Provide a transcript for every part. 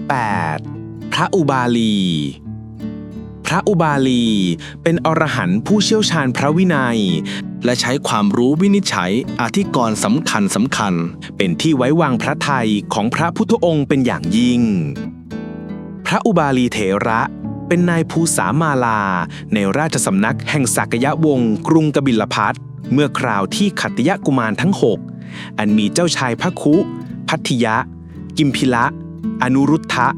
8. พระอุบาลี พระอุบาลี เป็นอรหันต์ผู้เชี่ยวชาญพระวินัย และใช้ความรู้วินิจฉัยอธิกรณ์สำคัญสำคัญ เป็นที่ไว้วางพระทัยของพระพุทธองค์เป็นอย่างยิ่ง พระอุบาลีเถระเป็นนายภูสามาลา ในราชสำนักแห่งสักยะวงศ์กรุงกบิลพัทเมื่อคราวที่ขัตติยกุมารทั้งหกอันมีเจ้าชายพระคุ พัทธิยะ กิมพิละ อนุรุทธะ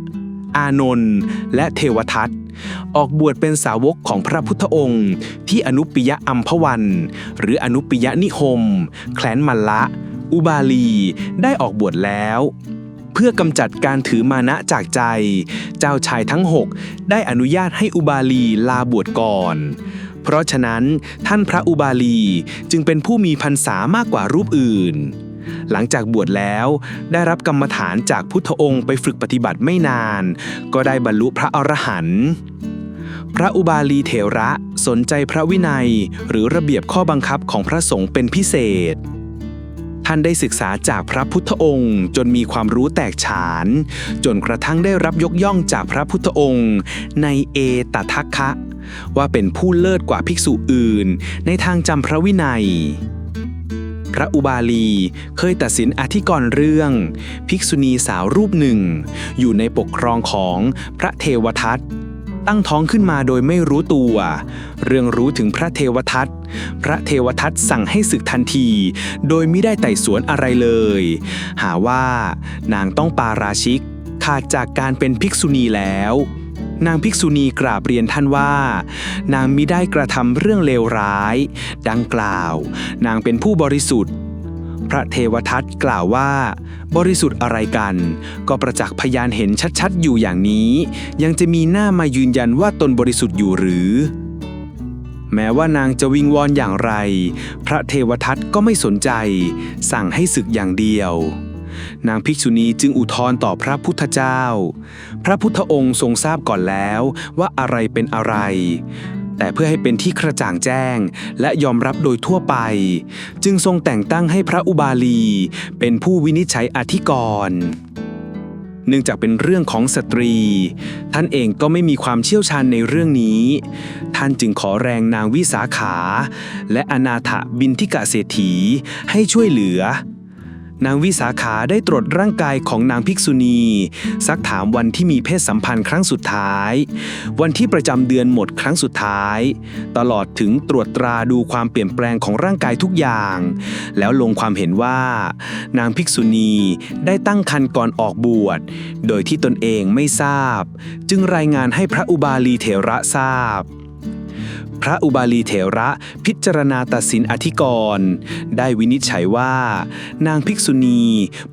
อานนท์ และเทวทัต ออกบวชเป็นสาวกของพระพุทธองค์ ที่อนุปิยะอัมพวัน หรืออนุปิยะนิคม แคลนมัลละ อุบาลี ได้ออกบวชแล้ว เพื่อกำจัดการถือมานะจากใจ เจ้าชายทั้งหกได้อนุญาตให้อุบาลีลาบวชก่อนเพราะฉะนั้นท่านพระอุบาลีจึงเป็นผู้มีพรรษามากกว่ารูปอื่น หลังจากบวชแล้ว ได้รับกรรมฐานจากพุทธองค์ไปฝึกปฏิบัติไม่นาน ก็ได้บรรลุพระอรหันต์พระอุบาลีเถระสนใจพระวินัย หรือระเบียบข้อบังคับของพระสงฆ์เป็นพิเศษท่านได้ศึกษาจากพระพุทธองค์ จนมีความรู้แตกฉาน จนกระทั่งได้รับยกย่องจากพระพุทธองค์ ในเอตทัคคะ ว่าเป็นผู้เลิศกว่าภิกษุอื่น ในทางจำพระวินัย พระอุบาลี เคยตัดสินอธิกรณ์เรื่อง ภิกษุณีสาวรูปหนึ่ง อยู่ในปกครองของพระเทวทัตตั้งท้องขึ้นมาโดยไม่รู้ตัว เรื่องรู้ถึงพระเทวทัต พระเทวทัตสั่งให้ศึกทันที โดยไม่ได้ไต่สวนอะไรเลย หาว่านางต้องปาราชิก ขาดจากการเป็นภิกษุณีแล้ว นางภิกษุณีกราบเรียนท่านว่า นางมิได้กระทำเรื่องเลวร้าย ดังกล่าว นางเป็นผู้บริสุทธิ์ พระเทวทัตกล่าวว่า บริสุทธิ์อะไรกัน ก็ประจักษ์พยานเห็นชัดๆ อยู่อย่างนี้ ยังจะมีหน้ามายืนยันว่าตนบริสุทธิ์อยู่หรือ แม้ว่านางจะวิงวอนอย่างไร พระเทวทัตก็ไม่สนใจ สั่งให้ศึกอย่างเดียว นางภิกษุณีจึงอุทธรณ์ต่อพระพุทธเจ้า พระพุทธองค์ทรงทราบก่อนแล้วว่าอะไรเป็นอะไร แต่เพื่อให้เป็นที่กระจ่างแจ้ง และยอมรับโดยทั่วไป จึงทรงแต่งตั้งให้พระอุบาลี เป็นผู้วินิจฉัยอธิกรณ์เนื่องจากเป็นเรื่องของสตรี ท่านเองก็ไม่มีความเชี่ยวชาญในเรื่องนี้ ท่านจึงขอแรงนางวิสาขา และอนาถบินทิกะเศรษฐีให้ช่วยเหลือ นางวิสาขาได้ตรวจร่างกายของนางภิกษุณี ซักถามวันที่มีเพศสัมพันธ์ครั้งสุดท้าย วันที่ประจำเดือนหมดครั้งสุดท้าย ตลอดถึงตรวจตราดูความเปลี่ยนแปลงของร่างกายทุกอย่าง แล้วลงความเห็นว่า นางภิกษุณีได้ตั้งครรภ์ก่อนออกบวช โดยที่ตนเองไม่ทราบ จึงรายงานให้พระอุบาลีเถระทราบ พระอุบาลีเถระพิจารณาตัดสินอธิกรณ์ได้วินิจฉัยว่า นางภิกษุณี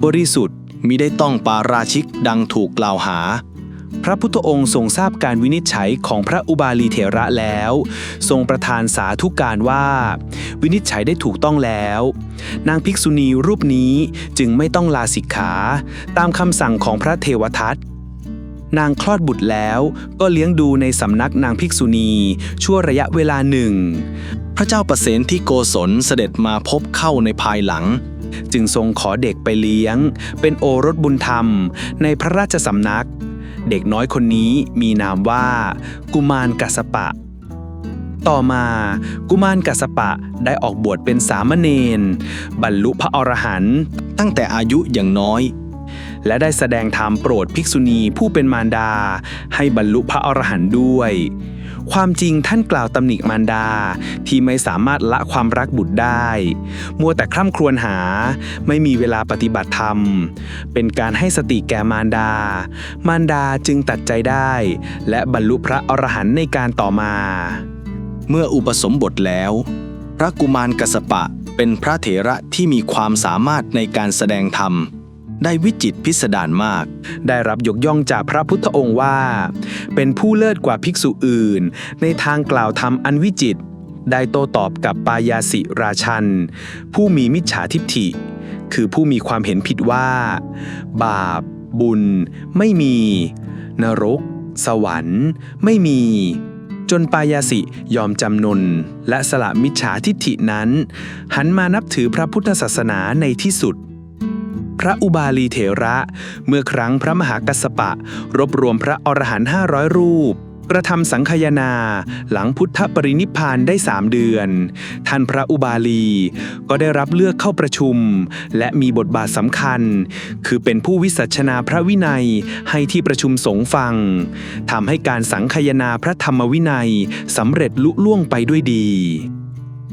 บริสุทธิ์มิได้ต้องปาราชิกดังถูกกล่าวหา พระพุทธองค์ทรงทราบการวินิจฉัยของพระอุบาลีเถระแล้ว ทรงประทานสาธุการว่า วินิจฉัยได้ถูกต้องแล้ว นางภิกษุณีรูปนี้จึงไม่ต้องลาสิกขา ตามคำสั่งของพระเทวทัต นางคลอดบุตรแล้วก็เลี้ยงดูในสำนักนางภิกษุณี ชั่วระยะเวลาหนึ่ง พระเจ้าประเสนที่โกศลเสด็จมาพบเข้าในภายหลัง จึงทรงขอเด็กไปเลี้ยง เป็นโอรสบุญธรรม ในพระราชสำนัก เด็กน้อยคนนี้มีนามว่า กุมารกัสปะต่อมากุมารกัสปะได้ออกบวชเป็นสามเณรบรรลุพระอรหันต์ตั้งแต่อายุอย่างน้อย และได้แสดงธรรมโปรดภิกษุณีผู้เป็นมารดา ให้บรรลุพระอรหันต์ด้วย ความจริงท่านกล่าวตำหนิมารดาที่ไม่สามารถละความรักบุตรได้ มัวแต่คร่ำครวญหา ไม่มีเวลาปฏิบัติธรรม เป็นการให้สติแก่มารดา มารดาจึงตัดใจได้ และบรรลุพระอรหันต์ในการต่อมา เมื่ออุปสมบทแล้ว พระกุมารกสปะเป็นพระเถระที่มีความสามารถในการแสดงธรรม ได้วิจิตพิสดารมาก ได้รับยกย่องจากพระพุทธองค์ว่า เป็นผู้เลิศกว่าภิกษุอื่น ในทางกล่าวธรรมอันวิจิต ได้โตตอบกับปายาสิราชัน ผู้มีมิจฉาทิฏฐิ คือผู้มีความเห็นผิดว่า บาป บุญ ไม่มี นรก สวรรค์ ไม่มีจนปายาสิยอมจำนน และสละมิจฉาทิฏฐินั้น หันมานับถือพระพุทธศาสนาในที่สุด พระอุบาลีเถระ เมื่อครั้งพระมหากัสสปะ รวบรวมพระอรหันต์500 รูป กระทำสังคยนา หลังพุทธปรินิพานได้สามเดือน ท่านพระอุบาลี ก็ได้รับเลือกเข้าประชุม และมีบทบาทสำคัญ คือเป็นผู้วิสัชนาพระวินัยให้ที่ประชุมสงฆ์ฟังทำให้การสังคยนาพระธรรมวินัยสำเร็จลุล่วงไปด้วยดี